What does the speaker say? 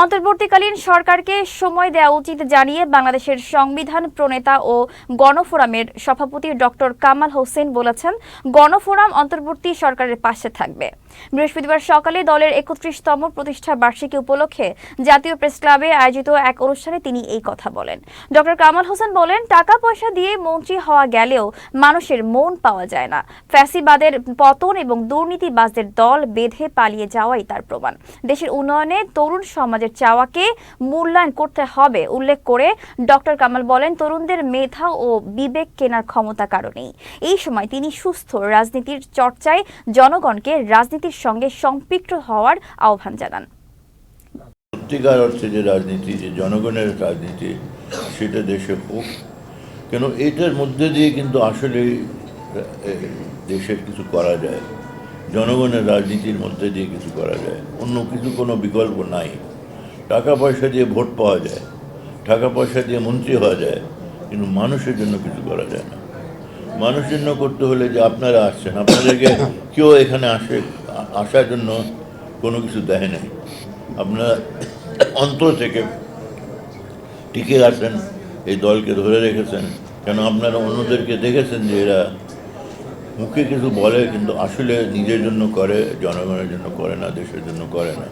অন্তর্বর্তীকালীন সরকারকে সময় দেওয়া উচিত জানিয়ে বাংলাদেশের সংবিধান প্রণেতা ও গণফোরামের সভাপতি ডক্টর কামাল হোসেন বলেছেন, গণফোরাম অন্তর্বর্তী সরকারের পাশে থাকবে। বৃহস্পতিবার সকালে দলের একত্রিশতম প্রতিষ্ঠা বার্ষিকী উপলক্ষে জাতীয় প্রেস ক্লাবে আয়োজিত এক অনুষ্ঠানে তিনি এই কথা বলেন। ডক্টর কামাল হোসেন বলেন টাকা পয়সা দিয়ে মন্ত্রী হওয়া গেলেও মানুষের মন পাওয়া যায় না। ফ্যাসিবাদের পতন এবং দুর্নীতিবাজদের দল বেঁধে পালিয়ে যাওয়াই তার প্রমাণ। দেশের উন্নয়নে তরুণ সমাজের চাওয়াকে মূল্যায়ন করতে হবে, উল্লেখ করে ডক্টর কামাল বলেন, তরুণদের মেধা ও বিবেক কেনার ক্ষমতা কারণেই। এই সময় তিনি সুস্থ রাজনীতির চর্চায় জনগণকে রাজনীতির সঙ্গে সম্পৃক্ত হওয়ার আহ্বান জানান। সত্যিকার অর্থে যে রাজনীতি, যে জনগণের রাজনীতি, সেটা দেশে হোক। কেন, এটার মধ্যে দিয়ে কিন্তু আসলে দেশের কিছু করা যায়। জনগণের রাজনীতির মধ্যে দিয়ে কিছু করা যায়। অন্য কিছু কোনো বিকল্প নাই। টাকা পয়সা দিয়ে ভোট পাওয়া যায় টাকা পয়সা দিয়ে মন্ত্রী হওয়া যায়, কিন্তু মানুষের জন্য কিছু করা যায় না। মানুষের জন্য করতে হলে যে আপনারা আসছেন, আপনাদেরকে কেউ এখানে আসে, আসার জন্য কোনো কিছু দেয় নাই। আপনারা অন্তর থেকে টিকে আছেন, এই দলকে ধরে রেখেছেন, কেন আপনারা অন্যদেরকে দেখেছেন যে এরা মুখে কিছু বলে, কিন্তু আসলে নিজের জন্য করে, জনগণের জন্য করে না, দেশের জন্য করে না।